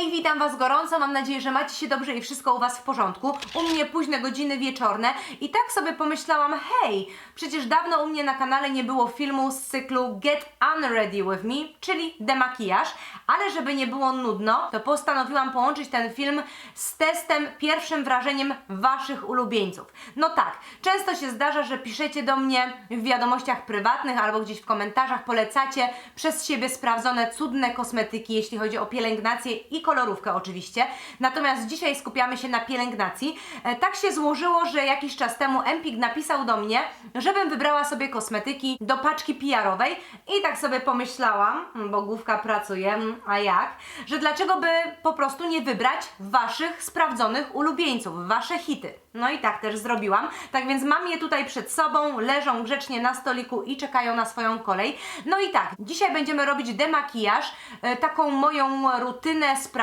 Hej, witam Was gorąco, mam nadzieję, że macie się dobrze i wszystko u Was w porządku. U mnie późne godziny wieczorne i tak sobie pomyślałam, hej, przecież dawno u mnie na kanale nie było filmu z cyklu Get Unready With Me, czyli demakijaż, ale żeby nie było nudno, to postanowiłam połączyć ten film z testem, pierwszym wrażeniem Waszych ulubieńców. No tak, często się zdarza, że piszecie do mnie w wiadomościach prywatnych albo gdzieś w komentarzach, polecacie przez siebie sprawdzone, cudne kosmetyki, jeśli chodzi o pielęgnację i kolorówkę oczywiście. Natomiast dzisiaj skupiamy się na pielęgnacji. E, tak się złożyło, że jakiś czas temu Empik napisał do mnie, żebym wybrała sobie kosmetyki do paczki PR-owej i tak sobie pomyślałam, bo główka pracuje, mm, a jak, że dlaczego by po prostu nie wybrać Waszych sprawdzonych ulubieńców, Wasze hity. No i tak też zrobiłam. Tak więc mam je tutaj przed sobą, leżą grzecznie na stoliku i czekają na swoją kolej. No i tak, dzisiaj będziemy robić demakijaż, e, taką moją rutynę sprawdzoną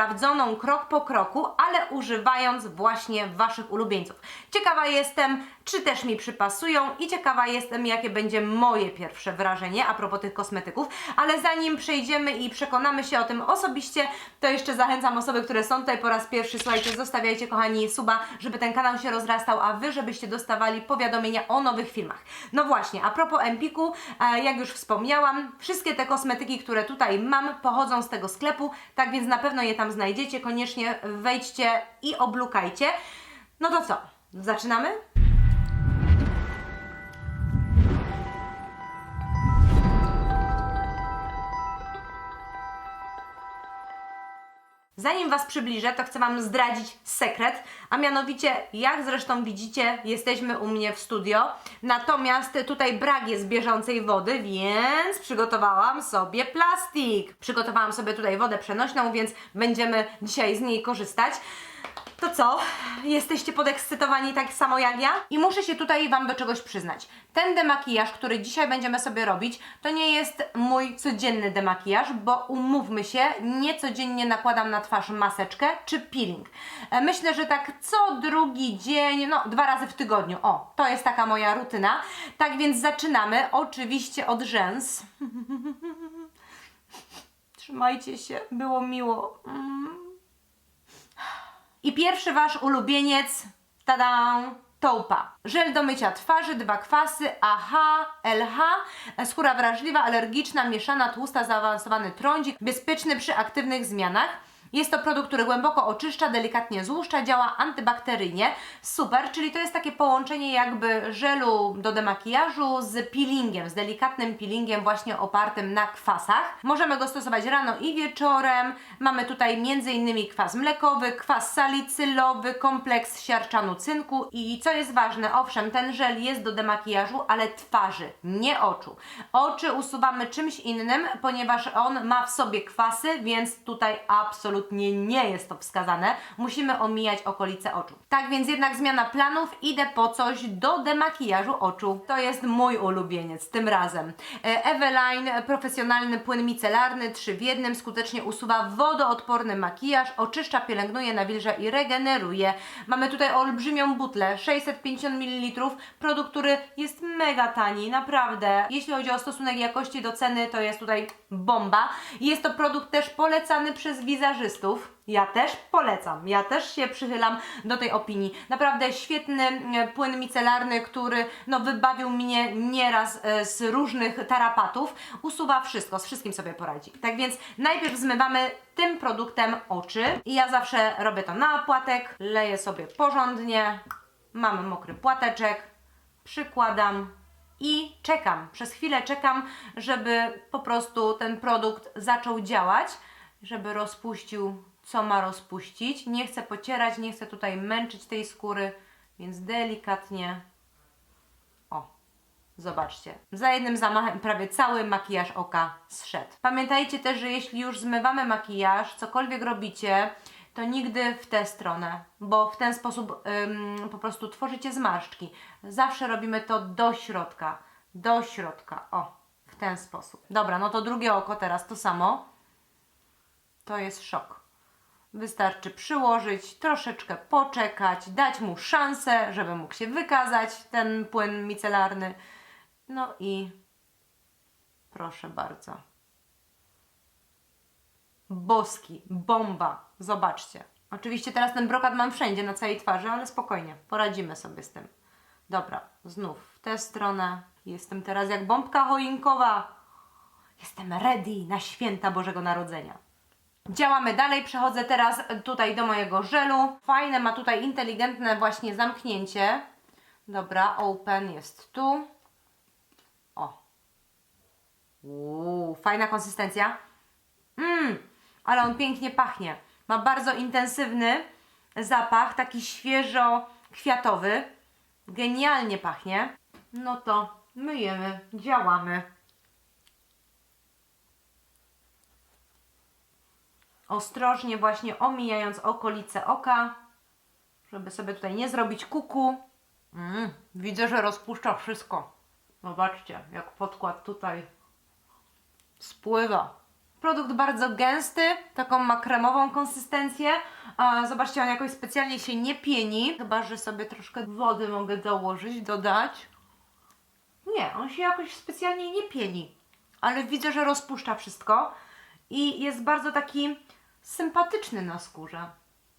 krok po kroku, ale używając właśnie Waszych ulubieńców. Ciekawa jestem, czy też mi przypasują i ciekawa jestem, jakie będzie moje pierwsze wrażenie a propos tych kosmetyków. Ale zanim przejdziemy i przekonamy się o tym osobiście, to jeszcze zachęcam osoby, które są tutaj po raz pierwszy, słuchajcie, zostawiajcie kochani suba, żeby ten kanał się rozrastał, a Wy, żebyście dostawali powiadomienia o nowych filmach. No właśnie, a propos Empiku, e, jak już wspomniałam, wszystkie te kosmetyki, które tutaj mam, pochodzą z tego sklepu, tak więc na pewno je tam znajdziecie, koniecznie wejdźcie i oblukajcie. No to co, zaczynamy? Zanim Was przybliżę, to chcę Wam zdradzić sekret, a mianowicie, jak zresztą widzicie, jesteśmy u mnie w studio, natomiast tutaj brak jest bieżącej wody, więc przygotowałam sobie plastik. Przygotowałam sobie tutaj wodę przenośną, więc będziemy dzisiaj z niej korzystać. To co? Jesteście podekscytowani tak samo jak ja? I muszę się tutaj Wam do czegoś przyznać. Ten demakijaż, który dzisiaj będziemy sobie robić, to nie jest mój codzienny demakijaż, bo umówmy się, nie codziennie nakładam na twarz maseczkę czy peeling. E, Myślę, że tak co drugi dzień, no dwa razy w tygodniu. O, to jest taka moja rutyna. Tak więc zaczynamy oczywiście od rzęs. Trzymajcie się, było miło. Mm. I pierwszy Wasz ulubieniec, tada, Toupa. Żel do mycia twarzy, dwa kwasy, AH, LH, skóra wrażliwa, alergiczna, mieszana, tłusta, zaawansowany trądzik, bezpieczny przy aktywnych zmianach. Jest to produkt, który głęboko oczyszcza, delikatnie złuszcza, działa antybakteryjnie. Super, czyli to jest takie połączenie jakby żelu do demakijażu z peelingiem, z delikatnym peelingiem właśnie opartym na kwasach. Możemy go stosować rano i wieczorem. Mamy tutaj m.in. kwas mlekowy, kwas salicylowy, kompleks siarczanu cynku i co jest ważne, owszem, ten żel jest do demakijażu, ale twarzy, nie oczu. Oczy usuwamy czymś innym, ponieważ on ma w sobie kwasy, więc tutaj absolutnie nie jest to wskazane. Musimy omijać okolice oczu. Tak więc jednak zmiana planów, idę po coś do demakijażu oczu. To jest mój ulubieniec tym razem. E, Eveline, profesjonalny płyn micelarny, 3 w jednym, skutecznie usuwa wodoodporny makijaż, oczyszcza, pielęgnuje, nawilża i regeneruje. Mamy tutaj olbrzymią butlę, 650 ml, produkt, który jest mega tani, naprawdę. Jeśli chodzi o stosunek jakości do ceny, to jest tutaj bomba. Jest to produkt też polecany przez Ja też polecam, ja też się przychylam do tej opinii. Naprawdę świetny e, płyn micelarny, który no, wybawił mnie nieraz e, z różnych tarapatów. Usuwa wszystko, z wszystkim sobie poradzi. Tak więc najpierw zmywamy tym produktem oczy. I ja zawsze robię to na płatek, leję sobie porządnie, mamy mokry płateczek, przykładam i czekam. Przez chwilę czekam, żeby po prostu ten produkt zaczął działać, żeby rozpuścił co ma rozpuścić. Nie chcę pocierać, nie chcę tutaj męczyć tej skóry, więc delikatnie. O, zobaczcie. Za jednym zamachem prawie cały makijaż oka zszedł. Pamiętajcie też, że jeśli już zmywamy makijaż, cokolwiek robicie, to nigdy w tę stronę, bo w ten sposób ym, po prostu tworzycie zmarszczki. Zawsze robimy to do środka, do środka, o, w ten sposób. Dobra, no to drugie oko teraz to samo. To jest szok. Wystarczy przyłożyć, troszeczkę poczekać, dać mu szansę, żeby mógł się wykazać ten płyn micelarny. No i proszę bardzo. boski, bomba. Zobaczcie. Oczywiście teraz ten brokat mam wszędzie, na całej twarzy, ale spokojnie, poradzimy sobie z tym. Dobra, znów w tę stronę. Jestem teraz jak bombka choinkowa. Jestem ready na święta Bożego Narodzenia. Działamy dalej, przechodzę teraz tutaj do mojego żelu. Fajne ma tutaj inteligentne właśnie zamknięcie. Dobra, open jest tu. O. Uuu, fajna konsystencja. Mmm, ale on pięknie pachnie. Ma bardzo intensywny zapach, taki świeżo-kwiatowy. Genialnie pachnie. No to myjemy, działamy. Ostrożnie właśnie omijając okolice oka, żeby sobie tutaj nie zrobić kuku. Mm, widzę, że rozpuszcza wszystko. Zobaczcie, jak podkład tutaj spływa. Produkt bardzo gęsty, taką ma kremową konsystencję. Zobaczcie, on jakoś specjalnie się nie pieni. Chyba, że sobie troszkę wody mogę dołożyć, dodać. Nie, on się jakoś specjalnie nie pieni. Ale widzę, że rozpuszcza wszystko. I jest bardzo taki sympatyczny na skórze.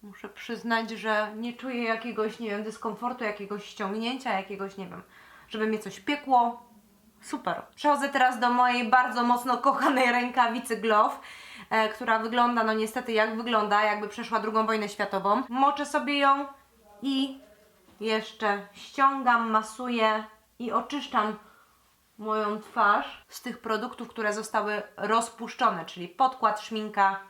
Muszę przyznać, że nie czuję jakiegoś, nie wiem, dyskomfortu, jakiegoś ściągnięcia, jakiegoś, nie wiem, żeby mnie coś piekło. Super. Przechodzę teraz do mojej bardzo mocno kochanej rękawicy Glove, e, która wygląda, no niestety jak wygląda, jakby przeszła drugą wojnę światową. Moczę sobie ją i jeszcze ściągam, masuję i oczyszczam moją twarz z tych produktów, które zostały rozpuszczone, czyli podkład, szminka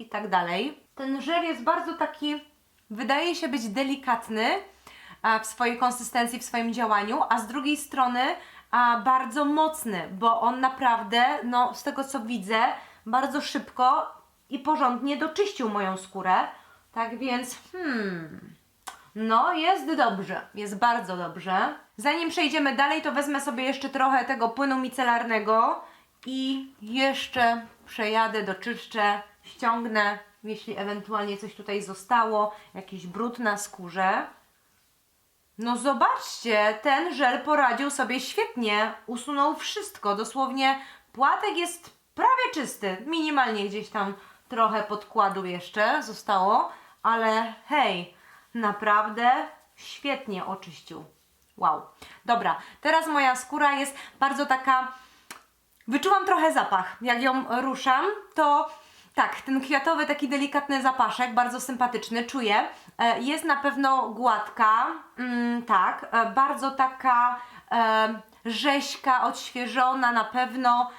i tak dalej. Ten żel jest bardzo taki, wydaje się być delikatny w swojej konsystencji, w swoim działaniu, a z drugiej strony bardzo mocny, bo on naprawdę, no z tego co widzę, bardzo szybko i porządnie doczyścił moją skórę. Tak więc, hmm, no, jest dobrze, jest bardzo dobrze. Zanim przejdziemy dalej, to wezmę sobie jeszcze trochę tego płynu micelarnego i jeszcze przejadę, doczyszczę, ściągnę, jeśli ewentualnie coś tutaj zostało, jakiś brud na skórze. No zobaczcie, ten żel poradził sobie świetnie, usunął wszystko, dosłownie płatek jest prawie czysty, minimalnie gdzieś tam trochę podkładu jeszcze zostało, ale hej, naprawdę świetnie oczyścił. Wow. Dobra, teraz moja skóra jest bardzo taka. Wyczułam trochę zapach. Jak ją ruszam, to tak, ten kwiatowy, taki delikatny zapaszek, bardzo sympatyczny, czuję. E, Jest na pewno gładka, mm, tak, e, bardzo taka e, rzeźka, odświeżona na pewno,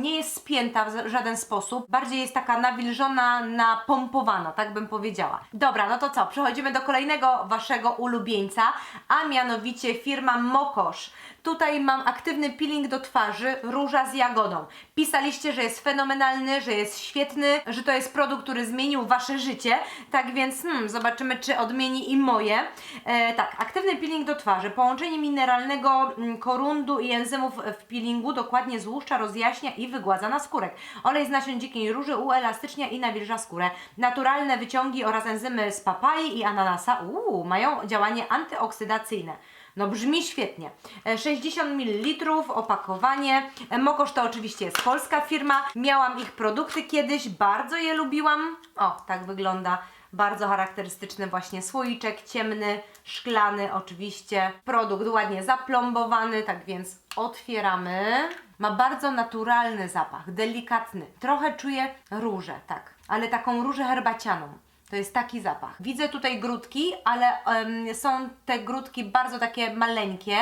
nie jest spięta w żaden sposób, bardziej jest taka nawilżona, napompowana, tak bym powiedziała. Dobra, no to co, przechodzimy do kolejnego waszego ulubieńca, a mianowicie firma Mokosz. Tutaj mam aktywny peeling do twarzy, róża z jagodą. Pisaliście, że jest fenomenalny, że jest świetny, że to jest produkt, który zmienił wasze życie, tak więc hmm, zobaczymy, czy odmieni i moje. E, tak, aktywny peeling do twarzy, połączenie mineralnego mm, korundu i enzymów w peelingu dokładnie złuszcza, rozjaśnia i wygładza na skórek. Olej z nasion dzikiej róży uelastycznia i nawilża skórę. Naturalne wyciągi oraz enzymy z papai i ananasa uuu, mają działanie antyoksydacyjne. No brzmi świetnie. E, 60 ml opakowanie. E, Mokosz to oczywiście jest polska firma. Miałam ich produkty kiedyś, bardzo je lubiłam. O, tak wygląda. Bardzo charakterystyczny właśnie słoiczek, ciemny, szklany oczywiście. Produkt ładnie zaplombowany, tak więc otwieramy. Ma bardzo naturalny zapach, delikatny. Trochę czuję różę, tak, ale taką różę herbacianą. To jest taki zapach. Widzę tutaj grudki, ale em, są te grudki bardzo takie maleńkie,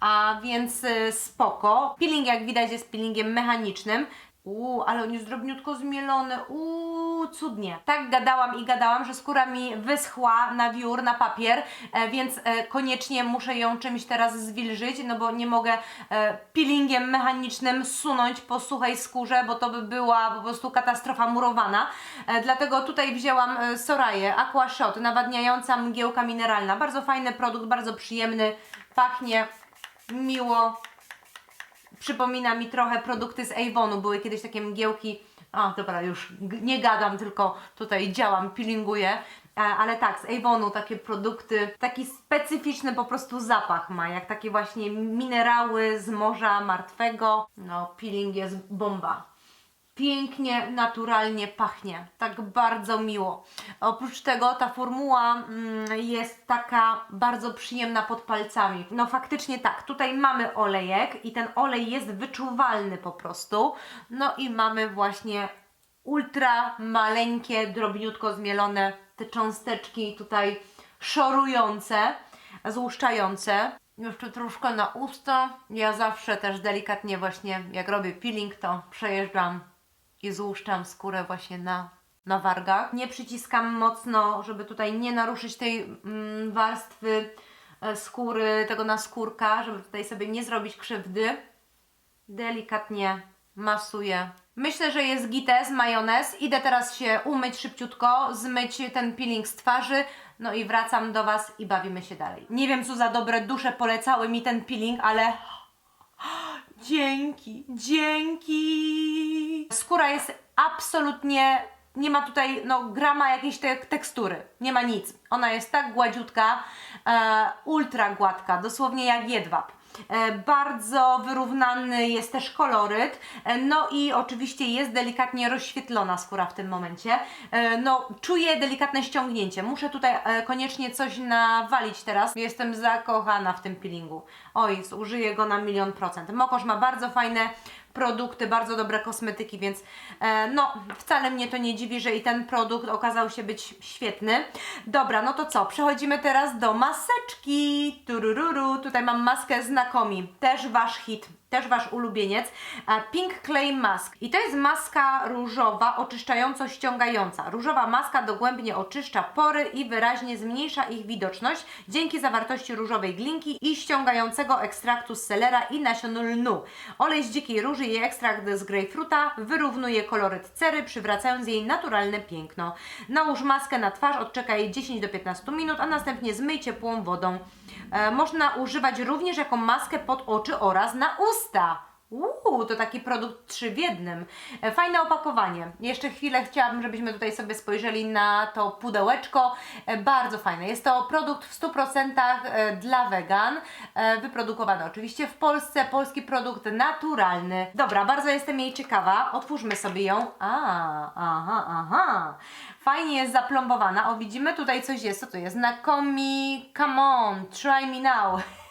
a więc y, spoko. Peeling jak widać jest peelingiem mechanicznym. Uuu, ale on jest drobniutko zmielony. Uuu, cudnie. Tak gadałam i gadałam, że skóra mi wyschła na wiór, na papier, e, więc e, koniecznie muszę ją czymś teraz zwilżyć, no bo nie mogę e, peelingiem mechanicznym sunąć po suchej skórze, bo to by była po prostu katastrofa murowana. E, dlatego tutaj wzięłam e, Soraję Aqua Shot, nawadniająca mgiełka mineralna. Bardzo fajny produkt, bardzo przyjemny, pachnie miło, przypomina mi trochę produkty z Avonu. Były kiedyś takie mgiełki. A, dobra, już nie gadam, tylko tutaj działam, peelinguję. E, Ale tak, z Avonu takie produkty, taki specyficzny po prostu zapach ma, jak takie właśnie minerały z morza martwego. No, peeling jest bomba. Pięknie, naturalnie pachnie. Tak bardzo miło. Oprócz tego ta formuła mm, jest taka bardzo przyjemna pod palcami. No faktycznie tak, tutaj mamy olejek i ten olej jest wyczuwalny po prostu. No i mamy właśnie ultra maleńkie, drobniutko zmielone te cząsteczki tutaj szorujące, złuszczające. Jeszcze troszkę na usta. Ja zawsze też delikatnie właśnie, jak robię peeling, to przejeżdżam i złuszczam skórę właśnie na, na wargach. Nie przyciskam mocno, żeby tutaj nie naruszyć tej mm, warstwy e, skóry, tego naskórka, żeby tutaj sobie nie zrobić krzywdy. Delikatnie masuję. Myślę, że jest gites, majonez. Idę teraz się umyć szybciutko, zmyć ten peeling z twarzy, no i wracam do Was i bawimy się dalej. Nie wiem, co za dobre dusze polecały mi ten peeling, ale Dzięki, dzięki. Skóra jest absolutnie, nie ma tutaj no, grama jakiejś te tekstury, nie ma nic. Ona jest tak gładziutka, e, ultra gładka, dosłownie jak jedwab. E, bardzo wyrównany jest też koloryt, e, no i oczywiście jest delikatnie rozświetlona skóra w tym momencie. E, no, czuję delikatne ściągnięcie. Muszę tutaj koniecznie coś nawalić teraz. Jestem zakochana w tym peelingu. Oj, użyję go na milion procent. Mokosz ma bardzo fajne produkty, bardzo dobre kosmetyki, więc e, no wcale mnie to nie dziwi, że i ten produkt okazał się być świetny. Dobra, no to co? Przechodzimy teraz do maseczki. Turururu. Tutaj mam maskę znakomi. Też wasz hit, też wasz ulubieniec. E, Pink Clay Mask. I to jest maska różowa, oczyszczająco-ściągająca. Różowa maska dogłębnie oczyszcza pory i wyraźnie zmniejsza ich widoczność dzięki zawartości różowej glinki i ściągającego ekstraktu z selera i nasion lnu. Olej z dzikiej róży i ekstrakt z grejpfruta wyrównuje koloryt cery, przywracając jej naturalne piękno. Nałóż maskę na twarz, odczekaj jej 10 do 15 minut, a następnie zmyj ciepłą wodą. E, można używać również jako maskę pod oczy oraz na usta. Uuu, to taki produkt trzy w jednym. E, Fajne opakowanie. Jeszcze chwilę chciałabym, żebyśmy tutaj sobie spojrzeli na to pudełeczko. E, Bardzo fajne. Jest to produkt w 100% e, dla wegan. Wyprodukowany oczywiście w Polsce. Polski produkt naturalny. Dobra, bardzo jestem jej ciekawa. Otwórzmy sobie ją. A, aha, aha. Fajnie jest zaplombowana. O, widzimy tutaj coś jest. Co to jest? Nakomi, come on, try me now.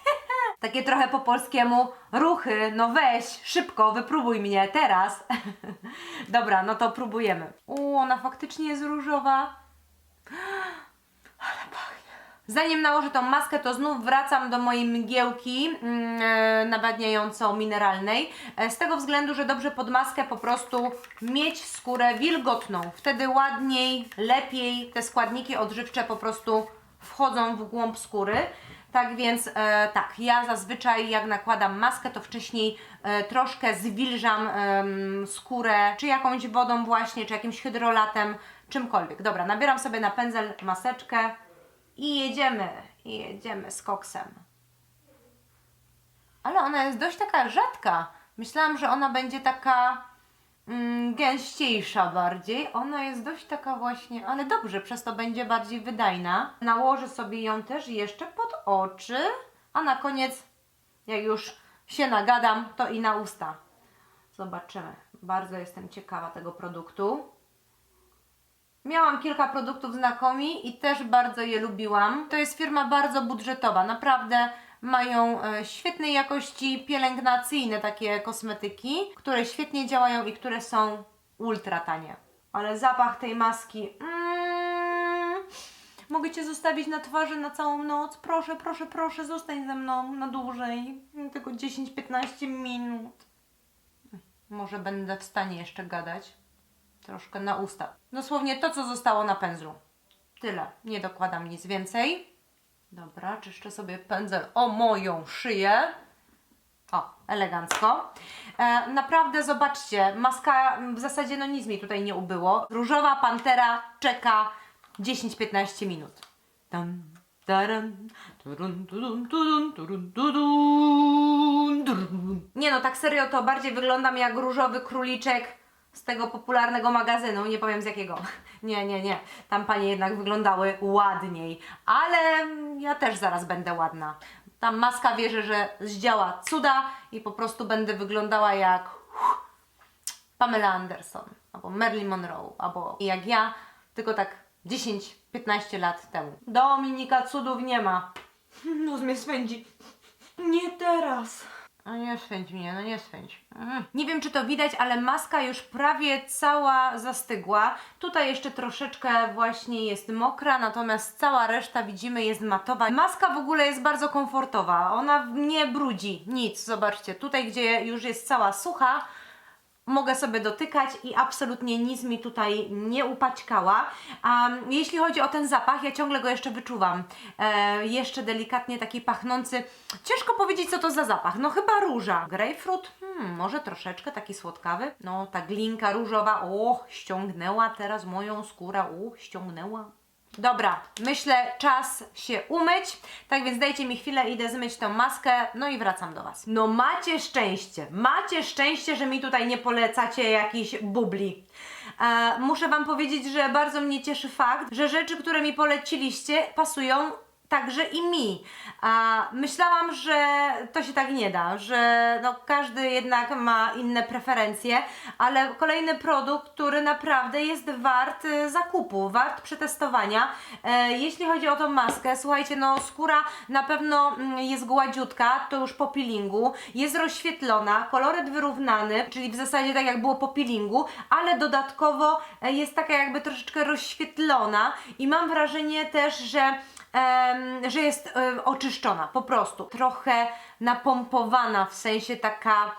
Takie trochę po polskiemu ruchy, no weź, szybko, wypróbuj mnie, teraz. Dobra, no to próbujemy. U, ona faktycznie jest różowa. Ale pachnie. Zanim nałożę tą maskę, to znów wracam do mojej mgiełki mm, e, nawadniająco-mineralnej. E, z tego względu, że dobrze pod maskę po prostu mieć skórę wilgotną. Wtedy ładniej, lepiej te składniki odżywcze po prostu wchodzą w głąb skóry. Tak więc e, tak, ja zazwyczaj jak nakładam maskę, to wcześniej e, troszkę zwilżam skórę, czy jakąś wodą właśnie, czy jakimś hydrolatem, czymkolwiek. Dobra, nabieram sobie na pędzel maseczkę i jedziemy, i jedziemy z koksem. Ale ona jest dość taka rzadka. Myślałam, że ona będzie taka mm, gęściejsza bardziej. Ona jest dość taka właśnie, ale dobrze, przez to będzie bardziej wydajna. Nałożę sobie ją też jeszcze pod oczy, a na koniec, jak już się nagadam, to i na usta. Zobaczymy. Bardzo jestem ciekawa tego produktu. Miałam kilka produktów znakomi i też bardzo je lubiłam. To jest firma bardzo budżetowa, naprawdę mają e, świetnej jakości pielęgnacyjne takie kosmetyki, które świetnie działają i które są ultra tanie. Ale zapach tej maski. Mm, mogę Cię zostawić na twarzy na całą noc. Proszę, proszę, proszę, zostań ze mną na dłużej. Tylko 10-15 minut. Może będę w stanie jeszcze gadać. Troszkę na usta. Dosłownie to, co zostało na pędzlu. Tyle. Nie dokładam nic więcej. Dobra, czyszczę sobie pędzel o moją szyję. O, elegancko. E, naprawdę zobaczcie, maska w zasadzie no nic mi tutaj nie ubyło. Różowa pantera czeka 10-15 minut. Tam. Nie no, tak serio to bardziej wyglądam jak różowy króliczek z tego popularnego magazynu, nie powiem z jakiego. Nie, nie, nie. Tam panie jednak wyglądały ładniej, ale ja też zaraz będę ładna. Tam maska wierzę, że zdziała cuda i po prostu będę wyglądała jak Pamela Anderson, albo Marilyn Monroe, albo jak ja, tylko tak 10-15 lat temu. Dominika, cudów nie ma. Nos mnie swędzi. Nie teraz. No nie swędź mnie, no nie swędź. Mm. Nie wiem, czy to widać, ale maska już prawie cała zastygła. Tutaj jeszcze troszeczkę właśnie jest mokra, natomiast cała reszta widzimy jest matowa. Maska w ogóle jest bardzo komfortowa. Ona nie brudzi nic. Zobaczcie, tutaj gdzie już jest cała sucha, mogę sobie dotykać i absolutnie nic mi tutaj nie upaćkała. A jeśli chodzi o ten zapach, ja ciągle go jeszcze wyczuwam. E, jeszcze delikatnie taki pachnący. Ciężko powiedzieć, co to za zapach. No chyba róża. Grapefruit? Hmm, może troszeczkę taki słodkawy. No ta glinka różowa. O, ściągnęła teraz moją skórę. O, ściągnęła. Dobra, myślę czas się umyć, tak więc dajcie mi chwilę, idę zmyć tą maskę, no i wracam do Was. No macie szczęście, macie szczęście, że mi tutaj nie polecacie jakichś bubli. E, muszę Wam powiedzieć, że bardzo mnie cieszy fakt, że rzeczy, które mi poleciliście pasują także i mi. A myślałam, że to się tak nie da, że no, każdy jednak ma inne preferencje, ale kolejny produkt, który naprawdę jest wart y, zakupu, wart przetestowania. E, jeśli chodzi o tą maskę, słuchajcie, no skóra na pewno mm, jest gładziutka, to już po peelingu, jest rozświetlona, koloryt wyrównany, czyli w zasadzie tak jak było po peelingu, ale dodatkowo e, jest taka jakby troszeczkę rozświetlona i mam wrażenie też, że że jest oczyszczona, po prostu. Trochę napompowana, w sensie taka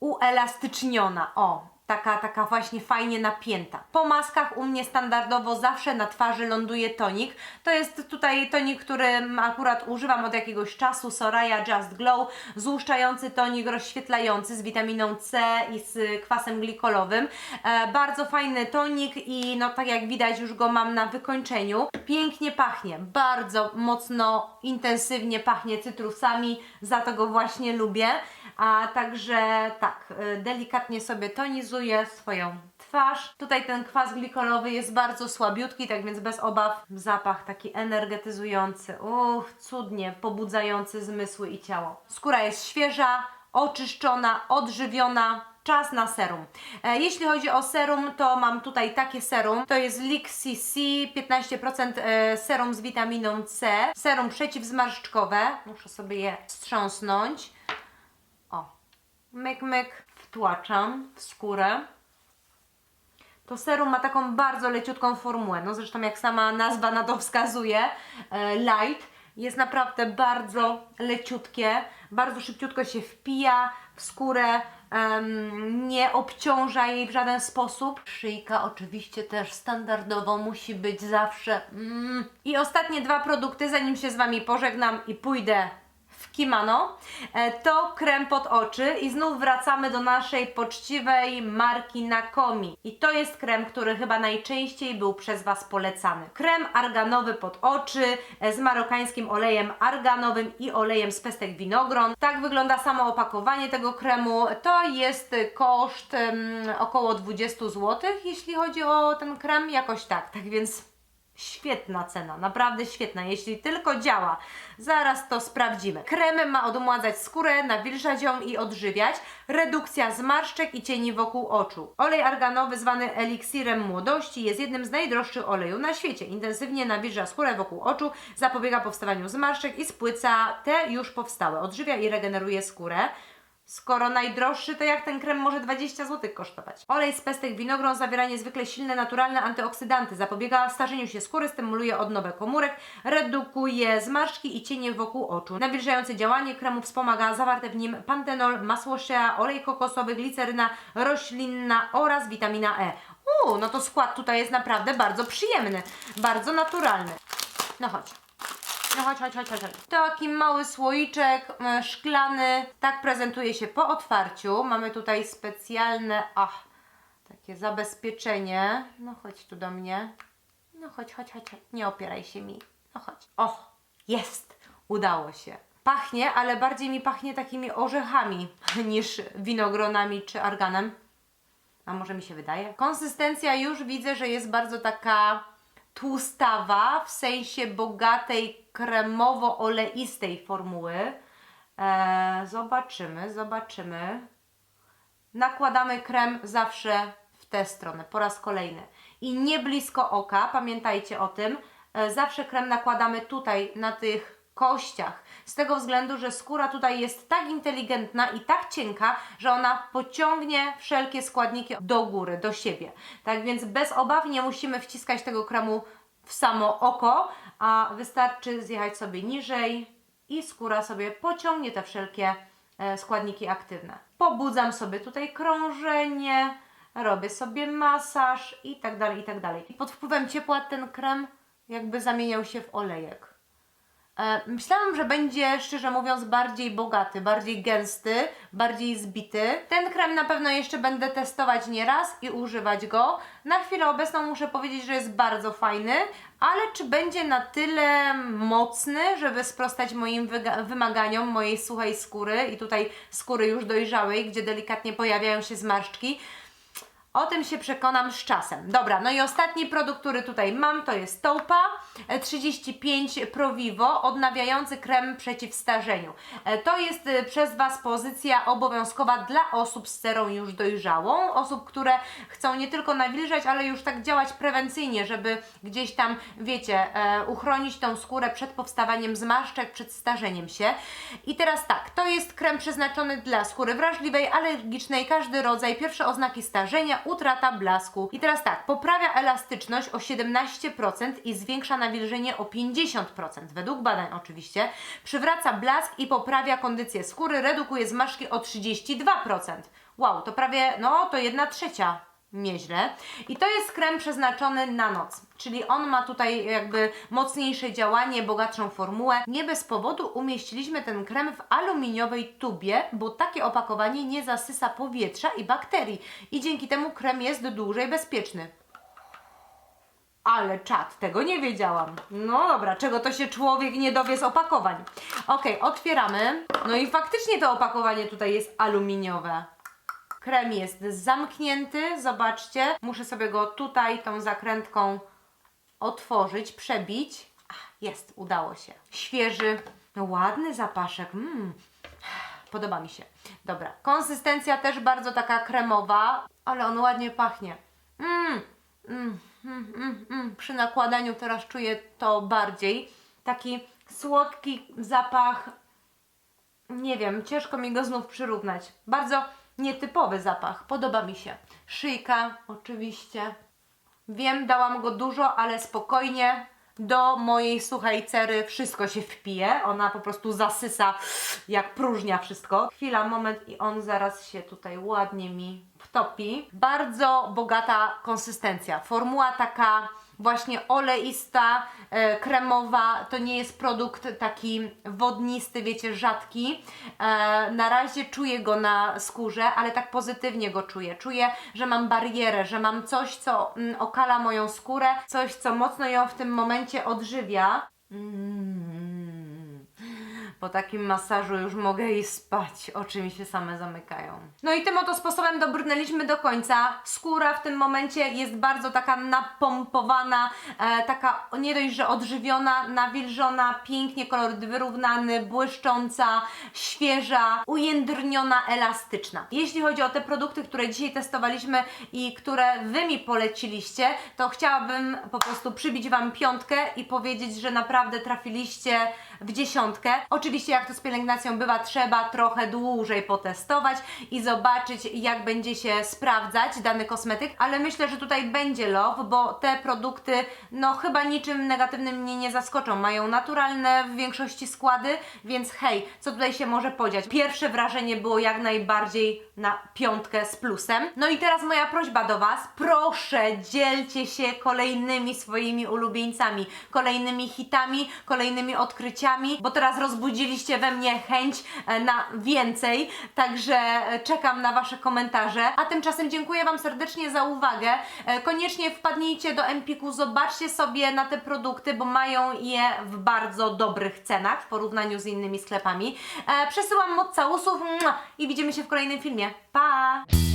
uelastyczniona. O, taka, taka właśnie fajnie napięta. Po maskach u mnie standardowo zawsze na twarzy ląduje tonik. To jest tutaj tonik, który akurat używam od jakiegoś czasu, Soraya Just Glow, złuszczający tonik rozświetlający z witaminą C i z kwasem glikolowym. E, bardzo fajny tonik i no tak jak widać już go mam na wykończeniu. Pięknie pachnie, bardzo mocno, intensywnie pachnie cytrusami, za to go właśnie lubię. A także tak, y, delikatnie sobie tonizuję swoją twarz. Tutaj ten kwas glikolowy jest bardzo słabiutki, tak więc bez obaw zapach taki energetyzujący, uch, cudnie pobudzający zmysły i ciało. Skóra jest świeża, oczyszczona, odżywiona, czas na serum. E, jeśli chodzi o serum, to mam tutaj takie serum. To jest Lick CC, 15% e, serum z witaminą C. Serum przeciwzmarszczkowe. Muszę sobie je wstrząsnąć. Myk, myk, wtłaczam w skórę. To serum ma taką bardzo leciutką formułę, no zresztą jak sama nazwa na to wskazuje, e, light, jest naprawdę bardzo leciutkie, bardzo szybciutko się wpija w skórę, nie obciąża jej w żaden sposób. Szyjka oczywiście też standardowo musi być zawsze. Mm. I ostatnie dwa produkty, zanim się z Wami pożegnam i pójdę w Kimano, e, to krem pod oczy i znów wracamy do naszej poczciwej marki Nakomi. I to jest krem, który chyba najczęściej był przez Was polecany. Krem arganowy pod oczy e, z marokańskim olejem arganowym i olejem z pestek winogron. Tak wygląda samo opakowanie tego kremu. To jest koszt em, około 20 zł, jeśli chodzi o ten krem, jakoś tak. Tak więc Świetna cena, naprawdę świetna, jeśli tylko działa. Zaraz to sprawdzimy. Krem ma odmładzać skórę, nawilżać ją i odżywiać. Redukcja zmarszczek i cieni wokół oczu. Olej arganowy zwany eliksirem młodości jest jednym z najdroższych olejów na świecie. Intensywnie nawilża skórę wokół oczu, zapobiega powstawaniu zmarszczek i spłyca te już powstałe. Odżywia i regeneruje skórę. Skoro najdroższy, to jak ten krem może 20 zł kosztować? Olej z pestek winogron zawiera niezwykle silne, naturalne antyoksydanty. Zapobiega starzeniu się skóry, stymuluje odnowę komórek, redukuje zmarszczki i cienie wokół oczu. Nawilżające działanie kremu wspomaga zawarte w nim pantenol, masło shea, olej kokosowy, gliceryna roślinna oraz witamina E. Uuu, no to skład tutaj jest naprawdę bardzo przyjemny, bardzo naturalny. No chodź. No chodź, chodź, chodź, chodź. Taki mały słoiczek e, szklany. Tak prezentuje się po otwarciu. Mamy tutaj specjalne, ach, takie zabezpieczenie. No chodź tu do mnie. No chodź, chodź, chodź. chodź. Nie opieraj się mi. No chodź. O, jest. Udało się. Pachnie, ale bardziej mi pachnie takimi orzechami niż winogronami czy arganem. A może mi się wydaje? Konsystencja już widzę, że jest bardzo taka tłustawa, w sensie bogatej, kremowo-oleistej formuły. E, zobaczymy, zobaczymy. nakładamy krem zawsze w tę stronę, po raz kolejny. I nie blisko oka, pamiętajcie o tym, e, zawsze krem nakładamy tutaj na tych kościach. Z tego względu, że skóra tutaj jest tak inteligentna i tak cienka, że ona pociągnie wszelkie składniki do góry, do siebie. Tak więc bez obaw nie musimy wciskać tego kremu w samo oko, a wystarczy zjechać sobie niżej i skóra sobie pociągnie te wszelkie e, składniki aktywne. Pobudzam sobie tutaj krążenie, robię sobie masaż i tak dalej, i tak dalej. I pod wpływem ciepła ten krem jakby zamieniał się w olejek. E, Myślałam, że będzie, szczerze mówiąc, bardziej bogaty, bardziej gęsty, bardziej zbity. Ten krem na pewno jeszcze będę testować nieraz i używać go. Na chwilę obecną muszę powiedzieć, że jest bardzo fajny, ale czy będzie na tyle mocny, żeby sprostać moim wymaganiom mojej suchej skóry i tutaj skóry już dojrzałej, gdzie delikatnie pojawiają się zmarszczki? O tym się przekonam z czasem. Dobra, no i ostatni produkt, który tutaj mam, to jest Toupa e, 35 Pro Vivo, odnawiający krem przeciw starzeniu. E, To jest e, przez Was pozycja obowiązkowa dla osób z cerą już dojrzałą, osób, które chcą nie tylko nawilżać, ale już tak działać prewencyjnie, żeby gdzieś tam, wiecie, e, uchronić tą skórę przed powstawaniem zmarszczek, przed starzeniem się. I teraz tak, to jest krem przeznaczony dla skóry wrażliwej, alergicznej, każdy rodzaj, pierwsze oznaki starzenia, utrata blasku. I teraz tak, poprawia elastyczność o 17% i zwiększa nawilżenie o 50%, według badań oczywiście. Przywraca blask i poprawia kondycję skóry, redukuje zmarszki o 32%. Wow, to prawie, no to jedna trzecia Nieźle. I to jest krem przeznaczony na noc, czyli on ma tutaj jakby mocniejsze działanie, bogatszą formułę. Nie bez powodu umieściliśmy ten krem w aluminiowej tubie, bo takie opakowanie nie zasysa powietrza i bakterii i dzięki temu krem jest dłużej bezpieczny. Ale czad, tego nie wiedziałam. No dobra, czego to się człowiek nie dowie z opakowań. Ok, otwieramy. No i faktycznie to opakowanie tutaj jest aluminiowe. Krem jest zamknięty, zobaczcie. Muszę sobie go tutaj tą zakrętką otworzyć, przebić. Jest, udało się. Świeży, no ładny zapaszek. Mm. Podoba mi się. Dobra, konsystencja też bardzo taka kremowa, ale on ładnie pachnie. Mm. Mm, mm, mm, mm. Przy nakładaniu teraz czuję to bardziej. Taki słodki zapach. Nie wiem, ciężko mi go znów przyrównać. Bardzo nietypowy zapach. Podoba mi się. Szyjka, oczywiście. Wiem, dałam go dużo, ale spokojnie. Do mojej suchej cery wszystko się wpije. Ona po prostu zasysa jak próżnia wszystko. Chwila, moment i on zaraz się tutaj ładnie mi wtopi. Bardzo bogata konsystencja. Formuła taka właśnie oleista, e, kremowa. To nie jest produkt taki wodnisty, wiecie, rzadki. E, na razie czuję go na skórze, ale tak pozytywnie go czuję. Czuję, że mam barierę, że mam coś, co mm, okala moją skórę, coś, co mocno ją w tym momencie odżywia. Mm. Po takim masażu już mogę iść spać, oczy mi się same zamykają. No i tym oto sposobem dobrnęliśmy do końca. Skóra w tym momencie jest bardzo taka napompowana, e, taka nie dość, że odżywiona, nawilżona, pięknie koloryt wyrównany, błyszcząca, świeża, ujędrniona, elastyczna. Jeśli chodzi o te produkty, które dzisiaj testowaliśmy i które Wy mi poleciliście, to chciałabym po prostu przybić Wam piątkę i powiedzieć, że naprawdę trafiliście w dziesiątkę. Oczywiście jak to z pielęgnacją bywa, trzeba trochę dłużej potestować i zobaczyć jak będzie się sprawdzać dany kosmetyk, ale myślę, że tutaj będzie love, bo te produkty no chyba niczym negatywnym mnie nie zaskoczą. Mają naturalne w większości składy, więc hej, co tutaj się może podziać? Pierwsze wrażenie było jak najbardziej na piątkę z plusem. No i teraz moja prośba do Was, proszę dzielcie się kolejnymi swoimi ulubieńcami, kolejnymi hitami, kolejnymi odkryciami, bo teraz rozbudziliście we mnie chęć e, na więcej, także e, czekam na Wasze komentarze. A tymczasem dziękuję Wam serdecznie za uwagę. E, Koniecznie wpadnijcie do Empiku, zobaczcie sobie na te produkty, bo mają je w bardzo dobrych cenach w porównaniu z innymi sklepami. Przesyłam moc całusów i widzimy się w kolejnym filmie. Pa!